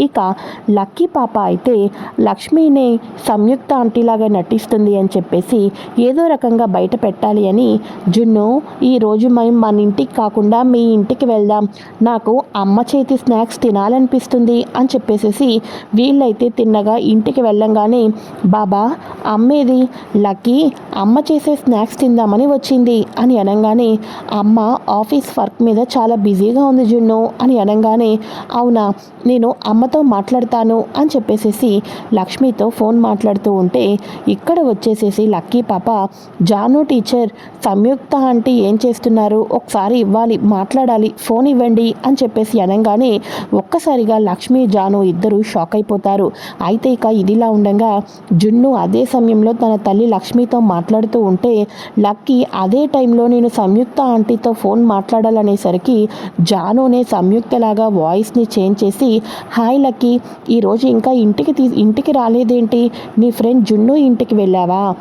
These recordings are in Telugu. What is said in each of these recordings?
ఇక లక్కీ పాప అయితే లక్ష్మినే సంయుక్త ఆంటీలాగా నటిస్తుంది అని చెప్పేసి ఏదో రకంగా బయట పెట్టాలి అని జున్ను ఈరోజు మేము మన ఇంటికి కాకుండా మీ ఇంటికి వెళ్దాం. నాకు అమ్మ చేతి స్నాక్స్ తినాలనిపిస్తుంది అని చెప్పేసేసి వీళ్ళైతే తిన్నగా ఇంటికి వెళ్ళంగానే బాబా అమ్మేది లక్కీ అమ్మ చేసే స్నాక్స్ తిందామని వచ్చింది అని అనగానే అమ్మ ఆఫీస్ వర్క్ మీద చాలా బిజీగా ఉంది జున్ను అని అనగానే అవునా నేను అమ్మ అమ్మతో మాట్లాడతాను అని చెప్పేసేసి లక్ష్మితో ఫోన్ మాట్లాడుతూ ఉంటే ఇక్కడ వచ్చేసేసి లక్కీ పాప జాను టీచర్ సంయుక్త ఆంటీ ఏం చేస్తున్నారు? ఒకసారి ఇవ్వాలి మాట్లాడాలి ఫోన్ ఇవ్వండి అని చెప్పేసి అనగానే ఒక్కసారిగా లక్ష్మి జాను ఇద్దరు షాక్ అయిపోతారు. అయితే ఇక ఇదిలా ఉండగా జున్ను అదే సమయంలో తన తల్లి లక్ష్మితో మాట్లాడుతూ ఉంటే లక్కీ అదే టైంలో నేను సంయుక్త ఆంటీతో ఫోన్ మాట్లాడాలనేసరికి జానునే సంయుక్తలాగా వాయిస్ని చేంజ్ చేసి హాయ్ లక్కీ ఈరోజు ఇంకా ఇంటికి తీ ఇంటికి రాలేదేంటి? నీ ఫ్రెండ్ జున్ను ఇంటికి వెళ్ళావా?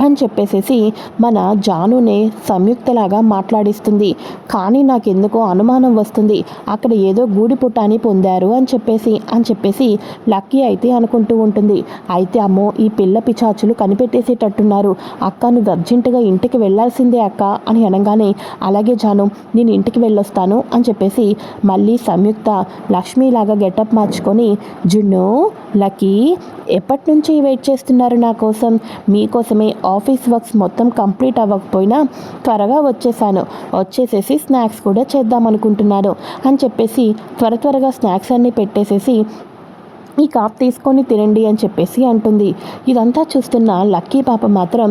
అని చెప్పేసేసి మన జానునే సంయుక్తలాగా మాట్లాడిస్తుంది. కానీ నాకెందుకో అనుమానం వస్తుంది. అక్కడ ఏదో గూడి పుట్టాని పొందారు అని చెప్పేసి అని చెప్పేసి లక్కీ అయితే అనుకుంటూ ఉంటుంది. అయితే అమ్మో ఈ పిల్ల పిచాచులు కనిపెట్టేసేటట్టున్నారు. అక్క నువ్వు అర్జెంటుగా ఇంటికి వెళ్ళాల్సిందే అక్క అని అనగానే అలాగే జాను నేను ఇంటికి వెళ్ళొస్తాను అని చెప్పేసి మళ్ళీ సంయుక్త లక్ష్మీలాగా గెటప్ మార్చుకొని జున్ను లక్కీ ఎప్పటి నుంచి వెయిట్ చేస్తున్నారు నా కోసం? మీకోసమే ఆఫీస్ వర్క్స్ మొత్తం కంప్లీట్ అవ్వకపోయినా త్వరగా వచ్చేసాను వచ్చేసేసి స్నాక్స్ కూడా చేద్దాం అనుకుంటున్నాను అని చెప్పేసి త్వర త్వరగా స్నాక్స్ అన్నీ పెట్టేసేసి ఈ కాప్ తీసుకొని తినండి అని చెప్పేసి అంటుంది. ఇదంతా చూస్తున్న లక్కీ పాప మాత్రం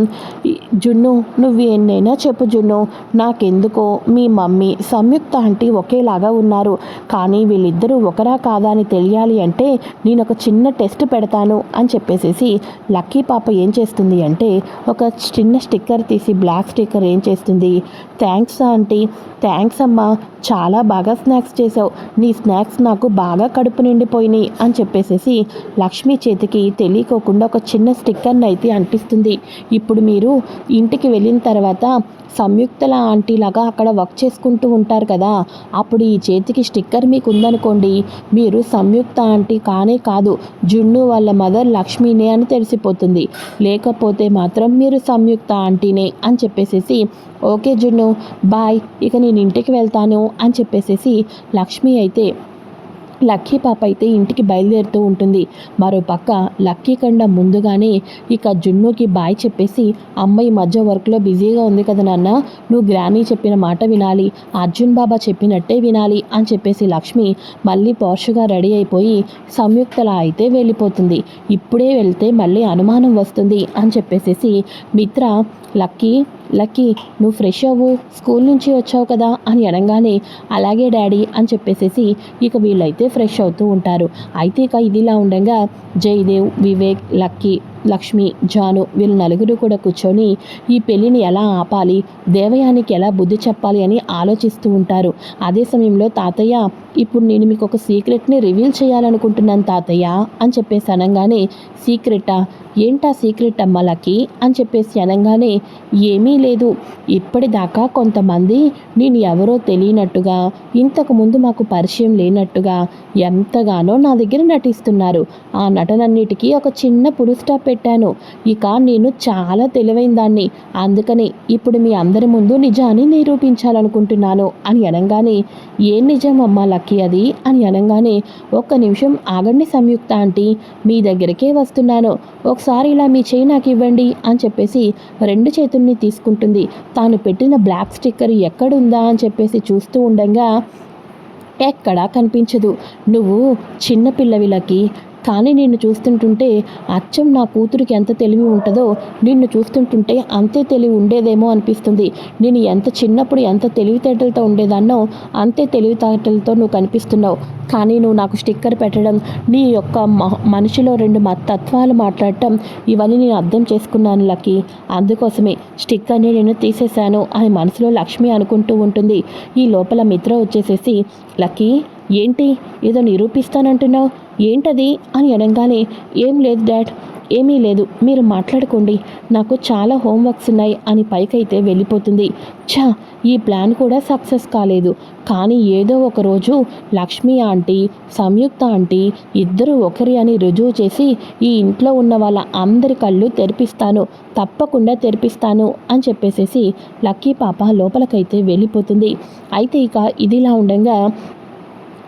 జున్ను నువ్వు ఎన్నైనా చెప్పు జున్ను నాకెందుకో మీ మమ్మీ సంయుక్త ఆంటీ ఒకేలాగా ఉన్నారు. కానీ వీళ్ళిద్దరూ ఒకరా కాదా అని తెలియాలి అంటే నేను ఒక చిన్న టెస్ట్ పెడతాను అని చెప్పేసేసి లక్కీ పాప ఏం చేస్తుంది అంటే ఒక చిన్న స్టిక్కర్ తీసి బ్లాక్ స్టిక్కర్ ఏం చేస్తుంది థ్యాంక్స్ ఆంటీ థ్యాంక్స్ అమ్మా చాలా బాగా స్నాక్స్ చేసావు. నీ స్నాక్స్ నాకు బాగా కడుపు నిండిపోయినాయి అని చెప్పేసి చేసేసి లక్ష్మి చేతికి తెలియకోకుండా ఒక చిన్న స్టిక్కర్ని అయితే అంటిస్తుంది. ఇప్పుడు మీరు ఇంటికి వెళ్ళిన తర్వాత సంయుక్తల ఆంటీలాగా అక్కడ వర్క్ చేసుకుంటూ ఉంటారు కదా అప్పుడు ఈ చేతికి స్టిక్కర్ మీకు ఉందనుకోండి మీరు సంయుక్త ఆంటీ కానే కాదు జున్ను వాళ్ళ మదర్ లక్ష్మీనే అని తెలిసిపోతుంది. లేకపోతే మాత్రం మీరు సంయుక్త ఆంటీనే అని చెప్పేసేసి ఓకే జున్ను బాయ్ ఇక నేను ఇంటికి వెళ్తాను అని చెప్పేసేసి లక్ష్మి అయితే లక్కీ పాప అయితే ఇంటికి బయలుదేరుతూ ఉంటుంది. మరో పక్క లక్కీ కండ ముందుగానే ఇక జున్నుకి బాయ్ చెప్పేసి అమ్మ ఈ మధ్య వర్క్లో బిజీగా ఉంది కదా నాన్న నువ్వు గ్రానీ చెప్పిన మాట వినాలి అర్జున్ బాబా చెప్పినట్టే వినాలి అని చెప్పేసి లక్ష్మి మళ్ళీ పోర్షుగా రెడీ అయిపోయి సంయుక్తలా అయితే వెళ్ళిపోతుంది. ఇప్పుడే వెళ్తే మళ్ళీ అనుమానం వస్తుంది అని చెప్పేసేసి మిత్ర లక్కీ లక్కీ నువ్వు ఫ్రెష్ అవ్వు స్కూల్ నుంచి వచ్చావు కదా అని అనగానే అలాగే డాడీ అని చెప్పేసేసి ఇక వీళ్ళైతే ఫ్రెష్ అవుతూ ఉంటారు. అయితే ఇక ఇదిలా ఉండగా జయదేవ్ వివేక్ లక్కీ లక్ష్మి జాను వీళ్ళు నలుగురు కూడా కూర్చొని ఈ పెళ్ళిని ఎలా ఆపాలి దేవయానికి ఎలా బుద్ధి చెప్పాలి అని ఆలోచిస్తూ ఉంటారు. అదే సమయంలో తాతయ్య ఇప్పుడు నేను మీకు ఒక సీక్రెట్ని రివీల్ చేయాలనుకుంటున్నాను తాతయ్య అని చెప్పేసి అనగానే సీక్రెటా? ఏంటా సీక్రెట్ అమ్మలకి అని చెప్పేసి అనగానే ఏమీ లేదు. ఇప్పటిదాకా కొంతమంది నేను ఎవరో తెలియనట్టుగా ఇంతకుముందు మాకు పరిచయం లేనట్టుగా ఎంతగానో నా దగ్గర నటిస్తున్నారు. ఆ నటనన్నిటికీ ఒక చిన్న పురుస్టాప్ పెట్టాను. ఇక నేను చాలా తెలివైన దాన్ని అందుకని ఇప్పుడు మీ అందరి ముందు నిజాన్ని నిరూపించాలనుకుంటున్నాను అని అనగానే ఏం నిజం అమ్మా లక్కీ అది? అని అనగానే ఒక్క నిమిషం ఆగండి సంయుక్త ఆంటీ. మీ దగ్గరికే వస్తున్నాను. ఒకసారి ఇలా మీ చేయి నాకు ఇవ్వండి అని చెప్పేసి రెండు చేతుల్ని తీసుకుంటుంది. తాను పెట్టిన బ్లాక్ స్టిక్కర్ ఎక్కడుందా అని చెప్పేసి చూస్తూ ఉండగా ఎక్కడా కనిపించదు. నువ్వు చిన్నపిల్లవిలకి కానీ నిన్ను చూస్తుంటుంటే అచ్చం నా కూతురికి ఎంత తెలివి ఉంటుందో నిన్ను చూస్తుంటుంటే అంతే తెలివి ఉండేదేమో అనిపిస్తుంది. నేను ఎంత చిన్నప్పుడు ఎంత తెలివితేటలతో ఉండేదాన్నో అంతే తెలివితేటలతో నువ్వు కనిపిస్తున్నావు. కానీ నువ్వు నాకు స్టిక్కర్ పెట్టడం నీ యొక్క మనిషిలో రెండు తత్వాలు మాట్లాడటం ఇవన్నీ నేను అర్థం చేసుకున్నాను లక్కీ. అందుకోసమే స్టిక్కర్ని నేను తీసేశాను అని మనసులో లక్ష్మి అనుకుంటూ ఉంటుంది. ఈ లోపల మిత్ర వచ్చేసేసి లక్కీ ఏంటి? ఏదో నిరూపిస్తానంటున్నావు? ఏంటది? అని అనగానే ఏం లేదు డాడ్ ఏమీ లేదు. మీరు మాట్లాడుకోండి. నాకు చాలా హోంవర్క్స్ ఉన్నాయి అని పైకైతే వెళ్ళిపోతుంది. ఛా! ఈ ప్లాన్ కూడా సక్సెస్ కాలేదు. కానీ ఏదో ఒక రోజు లక్ష్మి ఆంటీ సంయుక్త ఆంటీ ఇద్దరు ఒకరి అని రుజువు చేసి ఈ ఇంట్లో ఉన్న వాళ్ళ అందరి కళ్ళు తెరిపిస్తాను. తప్పకుండా తెరిపిస్తాను అని చెప్పేసేసి లక్కీ పాప లోపలికైతే వెళ్ళిపోతుంది. అయితే ఇక ఇదిలా ఉండగా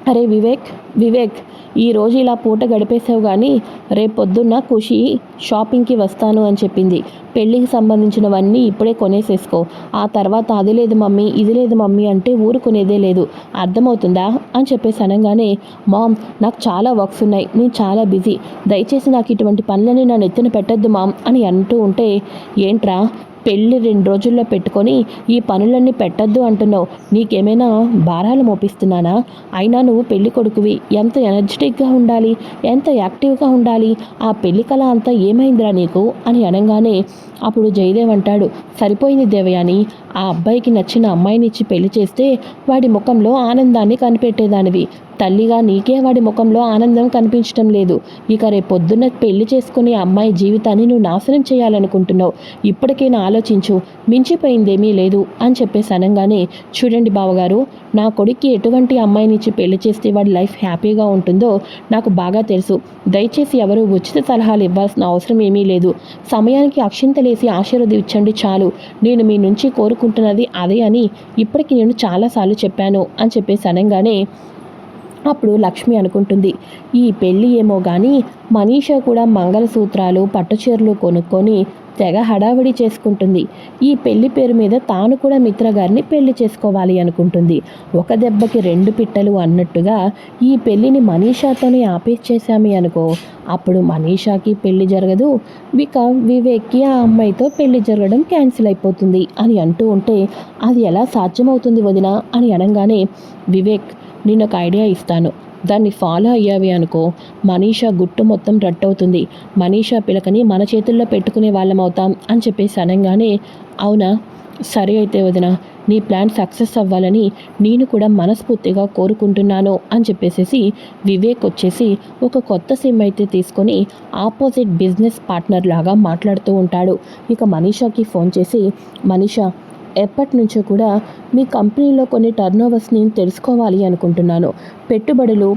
అరే వివేక్ వివేక్ ఈరోజు ఇలా పూట గడిపేసావు కానీ రేపొద్దున్న ఖుషి షాపింగ్కి వస్తాను అని చెప్పింది. పెళ్ళికి సంబంధించినవన్నీ ఇప్పుడే కొనేసేసుకో. ఆ తర్వాత అది లేదు మమ్మీ ఇది లేదు మమ్మీ అంటే ఊరుకునేదే లేదు. అర్థమవుతుందా? అని చెప్పేసి అనగానే మామ్ నాకు చాలా వర్క్స్ ఉన్నాయి నేను చాలా బిజీ. దయచేసి నాకు ఇటువంటి పనులని నన్ను ఎత్తున పెట్టద్దు మామ్ అని అంటూ ఉంటే ఏంట్రా? పెళ్ళి రెండు రోజుల్లో పెట్టుకొని ఈ పనులన్నీ పెట్టద్దు అంటున్నావు. నీకేమైనా భారాలు మోపిస్తున్నానా? అయినా నువ్వు పెళ్ళి కొడుకువి. ఎంత ఎనర్జెటిక్గా ఉండాలి? ఎంత యాక్టివ్గా ఉండాలి? ఆ పెళ్ళి కళ అంతా ఏమైందిరా నీకు? అని అనగానే అప్పుడు జయదేవ్ అంటాడు. సరిపోయింది దేవయాని. ఆ అబ్బాయికి నచ్చిన అమ్మాయిని ఇచ్చి పెళ్ళి చేస్తే వాడి ముఖంలో ఆనందాన్ని కనిపెట్టేదానివి. తల్లిగా నీకే వాడి ముఖంలో ఆనందం కనిపించడం లేదు. ఇక రేపొద్దున్న పెళ్ళి చేసుకునే అమ్మాయి జీవితాన్ని నువ్వు నాశనం చేయాలనుకుంటున్నావు. ఇప్పటికైనా ఆలోచించు. మించిపోయిందేమీ లేదు అని చెప్పేసి అనగానే చూడండి బావగారు నా కొడుక్కి ఎటువంటి అమ్మాయినిచ్చి పెళ్ళి చేస్తే వాడి లైఫ్ హ్యాపీగా ఉంటుందో నాకు బాగా తెలుసు. దయచేసి ఎవరు ఉచిత సలహాలు ఇవ్వాల్సిన అవసరం ఏమీ లేదు. సమయానికి అక్షింతలేసి ఆశీర్వదించండి చాలు. నేను మీ నుంచి కోరుకుంటున్నది అదే అని ఇప్పటికి నేను చాలాసార్లు చెప్పాను అని చెప్పేసి అనగానే అప్పుడు లక్ష్మి అనుకుంటుంది. ఈ పెళ్ళి ఏమో కానీ మనీషా కూడా మంగళసూత్రాలు పట్టుచీరలు కొనుక్కొని తెగ హడావిడి చేసుకుంటుంది. ఈ పెళ్ళి పేరు మీద తాను కూడా మిత్ర గారిని పెళ్ళి చేసుకోవాలి అనుకుంటుంది. ఒక దెబ్బకి రెండు పిట్టలు అన్నట్టుగా ఈ పెళ్ళిని మనీషాతోనే ఆపేసేసామి అనుకో. అప్పుడు మనీషాకి పెళ్ళి జరగదు. విక వివేక్కి ఆ అమ్మాయితో పెళ్ళి జరగడం క్యాన్సిల్ అయిపోతుంది అని అంటూ ఉంటే అది ఎలా సాధ్యమవుతుంది వదిన అని అనగానే వివేక్ నేను ఒక ఐడియా ఇస్తాను. దాన్ని ఫాలో అయ్యావి అనుకో. మనీషా గుట్టు మొత్తం రట్టవుతుంది. మనీషా పిలకని మన చేతుల్లో పెట్టుకునే వాళ్ళం అవుతాం అని చెప్పేసి అనగానే అవునా? సరే అయితే వదిన నీ ప్లాన్ సక్సెస్ అవ్వాలని నేను కూడా మనస్ఫూర్తిగా కోరుకుంటున్నాను అని చెప్పేసి వివేక్ వచ్చేసి ఒక కొత్త సిమ్ అయితే తీసుకొని ఆపోజిట్ బిజినెస్ పార్ట్నర్ లాగా మాట్లాడుతూ ఉంటాడు. ఇక మనీషాకి ఫోన్ చేసి మనీషా ఎప్పటి నుంచో కూడా మీ కంపెనీలో కొన్ని టర్నోవర్స్ని తెలుసుకోవాలి అనుకుంటున్నాను. పెట్టుబడులు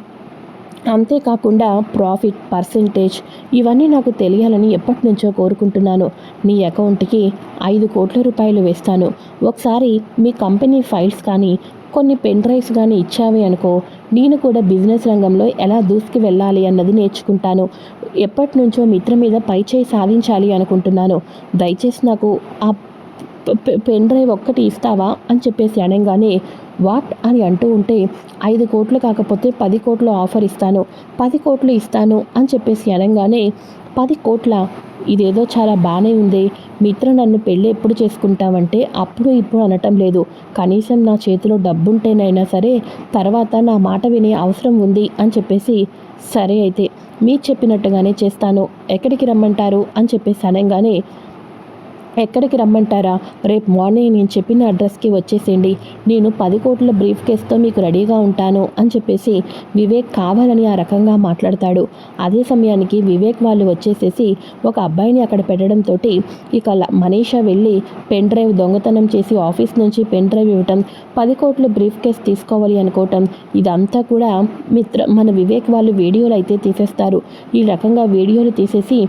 అంతేకాకుండా ప్రాఫిట్ పర్సంటేజ్ ఇవన్నీ నాకు తెలియాలని ఎప్పటి నుంచో కోరుకుంటున్నాను. నీ అకౌంట్కి ఐదు కోట్ల రూపాయలు వేస్తాను. ఒకసారి మీ కంపెనీ ఫైల్స్ కానీ కొన్ని పెన్ డ్రైవ్స్ కానీ ఇచ్చావి అనుకో నేను కూడా బిజినెస్ రంగంలో ఎలా దూసుకు వెళ్ళాలి అన్నది నేర్చుకుంటాను. ఎప్పటి నుంచో మిత్ర మీద పై చేయి సాధించాలి అనుకుంటున్నాను. దయచేసి నాకు ఆ పెన్ డ్రైవ్ ఒక్కటి ఇస్తావా? అని చెప్పేసి అనగానే వాట్? అని అంటూ ఉంటే ఐదు కోట్లు కాకపోతే పది కోట్లు ఆఫర్ ఇస్తాను పది కోట్లు ఇస్తాను అని చెప్పేసి అనగానే పది కోట్ల? ఇదేదో చాలా బాగానే ఉంది. మిత్ర నన్ను పెళ్ళి ఎప్పుడు చేసుకుంటామంటే అప్పుడు ఇప్పుడు అనటం లేదు. కనీసం నా చేతిలో డబ్బుంటేనైనా సరే తర్వాత నా మాట వినే అవసరం ఉంది అని చెప్పేసి సరే అయితే మీరు చెప్పినట్టుగానే చేస్తాను. ఎక్కడికి రమ్మంటారు? అని చెప్పేసి అనగానే ఎక్కడికి రమ్మంటారా? రేపు మార్నింగ్ నేను చెప్పిన అడ్రస్కి వచ్చేసేయండి. నేను పది కోట్ల బ్రీఫ్ కేసుతో మీకు రెడీగా ఉంటాను అని చెప్పేసి వివేక్ కావాలని ఆ రకంగా మాట్లాడతాడు. అదే సమయానికి వివేక్ వాళ్ళు వచ్చేసేసి ఒక అబ్బాయిని అక్కడ పెట్టడంతో ఇక ల- మనీషా వెళ్ళి పెన్ డ్రైవ్ దొంగతనం చేసి ఆఫీస్ నుంచి పెన్ డ్రైవ్ ఇవ్వటం పది కోట్ల బ్రీఫ్ కేస్ తీసుకోవాలి అనుకోవటం ఇదంతా కూడా మిత్ర మన వివేక్ వాళ్ళు వీడియోలు అయితే తీసేస్తారు. ఈ రకంగా వీడియోలు తీసేసి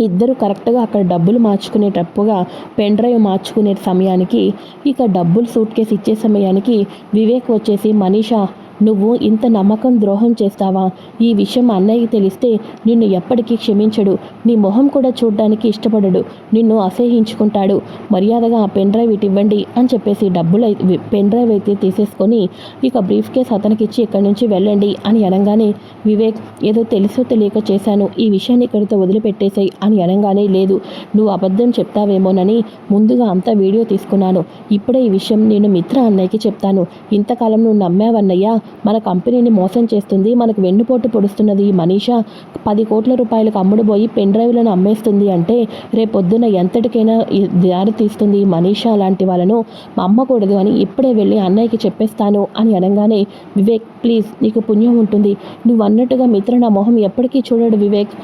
ఇద్దరు కరెక్ట్గా అక్కడ డబ్బులు మార్చుకునేటప్పుగా పెన్ డ్రైవ్ మార్చుకునే సమయానికి ఇక డబ్బులు సూట్ కేసు ఇచ్చే సమయానికి వివేక్ వచ్చేసి మనీషా నువ్వు ఇంత నమ్మకం ద్రోహం చేస్తావా? ఈ విషయం అన్నయ్యకి తెలిస్తే నిన్ను ఎప్పటికీ క్షమించడు. నీ మొహం కూడా చూడ్డానికి ఇష్టపడడు. నిన్ను అసహ్యించుకుంటాడు. మర్యాదగా ఆ పెన్ డ్రైవ్ ఇటు ఇవ్వండి అని చెప్పేసి డబ్బులు పెన్ డ్రైవ్ అయితే తీసేసుకొని ఇక బ్రీఫ్ కేస్ అతనికి ఇచ్చి ఇక్కడి నుంచి వెళ్ళండి అని అనగానే వివేక్ ఏదో తెలుసో తెలియక చేశాను. ఈ విషయాన్ని ఇక్కడితో వదిలిపెట్టేసాయి అని అనగానే లేదు నువ్వు అబద్ధం చెప్తావేమోనని ముందుగా అంతా వీడియో తీసుకున్నాను. ఇప్పుడే ఈ విషయం నేను మిత్ర అన్నయ్యకి చెప్తాను. ఇంతకాలం నువ్వు నమ్మావన్నయ్యా? మన కంపెనీని మోసం చేస్తుంది మనకు వెన్నుపోటు పొడుస్తున్నది మనీషా. పది కోట్ల రూపాయలకు అమ్ముడుపోయి పెన్ డ్రైవ్లను అమ్మేస్తుంది అంటే రేపొద్దున ఎంతటికైనా దారి తీస్తుంది మనీషా లాంటి వాళ్ళను. మా అమ్మకూడదు అని ఇప్పుడే వెళ్ళి అన్నయ్యకి చెప్పేస్తాను అని అనగానే వివేక్ ప్లీజ్ నీకు పుణ్యం ఉంటుంది. నువ్వు అన్నట్టుగా మిత్ర నా మొహం ఎప్పటికీ చూడడు వివేక్.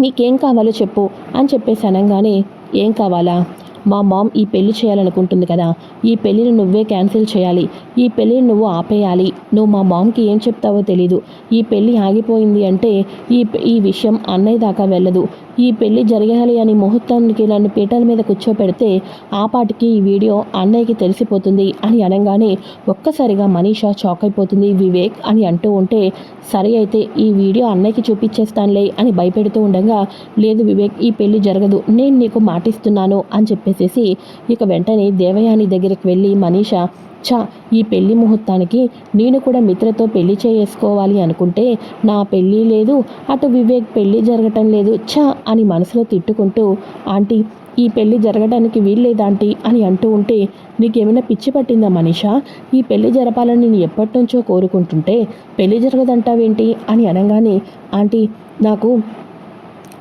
నీకేం కావాలో చెప్పు అని చెప్పేసి అనగానే ఏం కావాలా? మా మామ్ ఈ పెళ్ళి చేయాలనుకుంటుంది కదా. ఈ పెళ్ళిని నువ్వే క్యాన్సిల్ చేయాలి. ఈ పెళ్ళిని నువ్వు ఆపేయాలి. నువ్వు మా మామ్కి ఏం చెప్తావో తెలీదు. ఈ పెళ్ళి ఆగిపోయింది అంటే ఈ ఈ విషయం అన్నయ్య దాకా వెళ్ళదు. ఈ పెళ్ళి జరగాలి అని ముహూర్తానికి నన్ను పీటల మీద కూర్చోపెడితే ఆ పాటికి ఈ వీడియో అన్నయ్యకి తెలిసిపోతుంది అని అనగానే ఒక్కసారిగా మనీషా షాక్ అయిపోతుంది. వివేక్ అని అంటూ ఉంటే సరే అయితే ఈ వీడియో అన్నయ్యకి చూపించేస్తానులే అని భయపెడుతూ ఉండగా లేదు వివేక్ ఈ పెళ్ళి జరగదు. నేను నీకు మాటిస్తున్నాను అని చెప్పేసేసి ఇక వెంటనే దేవయాని దగ్గరికి వెళ్ళి మనీషా చా ఈ పెళ్ళి ముహూర్తానికి నేను కూడా మిత్రతో పెళ్ళి చేసుకోవాలి అనుకుంటే నా పెళ్ళి లేదు అటు వివేక్ పెళ్ళి జరగటం లేదు చా అని మనసులో తిట్టుకుంటూ ఆంటీ ఈ పెళ్ళి జరగడానికి వీల్లేదాంటీ అని అంటూ ఉంటే నీకేమైనా పిచ్చి పట్టిందా మనీషా? ఈ పెళ్ళి జరపాలని నేను ఎప్పటి నుంచో కోరుకుంటుంటే పెళ్ళి జరగదంటావేంటి? అని అనగానే ఆంటీ నాకు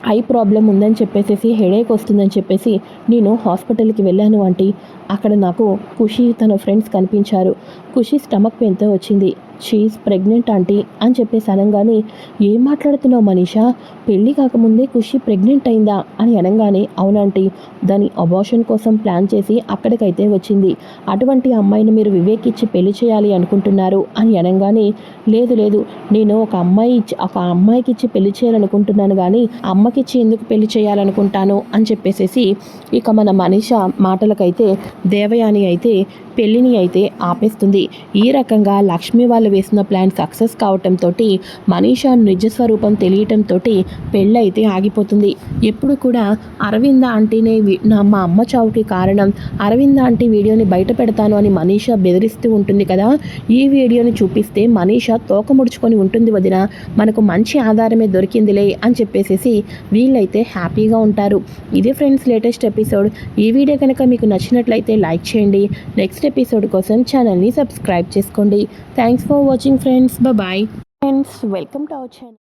ఐ ప్రాబ్లం ఉందని చెప్పేసి హెడేక్ వస్తుందని చెప్పేసి నేను హాస్పిటల్కి వెళ్ళాను ఆంటీ. అక్కడ నాకు ఖుషి తన ఫ్రెండ్స్ కనిపించారు. ఖుషి స్టమక్ పెయిన్తో వచ్చింది. షీఈ్ ప్రెగ్నెంట్ ఆంటీ అని చెప్పేసి అనగానే ఏం మాట్లాడుతున్నావు మనీషా? పెళ్ళి కాకముందే ఖుషి ప్రెగ్నెంట్ అయిందా? అని అనగానే అవునంటీ దాని అబార్షన్ కోసం ప్లాన్ చేసి అక్కడికైతే వచ్చింది. అటువంటి అమ్మాయిని మీరు వివేక్ ఇచ్చి పెళ్ళి చేయాలి అనుకుంటున్నారు అని అనగానే లేదు లేదు నేను ఒక అమ్మాయి ఇచ్చి ఒక అమ్మాయికి ఇచ్చి పెళ్ళి చేయాలనుకుంటున్నాను కానీ అమ్మకిచ్చి ఎందుకు పెళ్ళి చేయాలనుకుంటాను? అని చెప్పేసేసి ఇక మన మనీష మాటలకైతే దేవయాని అయితే పెళ్ళిని అయితే ఆపేస్తుంది. ఈ రకంగా లక్ష్మి వాళ్ళు వేసిన ప్లాన్ సక్సెస్ కావటంతో మనీషా నిజ స్వరూపం తెలియటంతో పెళ్ళైతే ఆగిపోతుంది. ఎప్పుడు కూడా అరవింద ఆంటీనే నా మా అమ్మ చావుకి కారణం. అరవింద ఆంటీ వీడియోని బయట పెడతాను అని మనీషా బెదిరిస్తూ ఉంటుంది కదా. ఈ వీడియోని చూపిస్తే మనీషా తోక ముడుచుకొని ఉంటుంది వదిన. మనకు మంచి ఆధారమే దొరికిందిలే అని చెప్పేసేసి వీళ్ళైతే హ్యాపీగా ఉంటారు. ఇది ఫ్రెండ్స్ లేటెస్ట్ ఎపిసోడ్. ఈ వీడియో కనుక మీకు నచ్చినట్లయితే లైక్ చేయండి. నెక్స్ట్ ఎపిసోడ్ కోసం ఛానల్ని సబ్స్క్రైబ్ చేసుకోండి. Thanks for watching friends bye friends welcome to our channel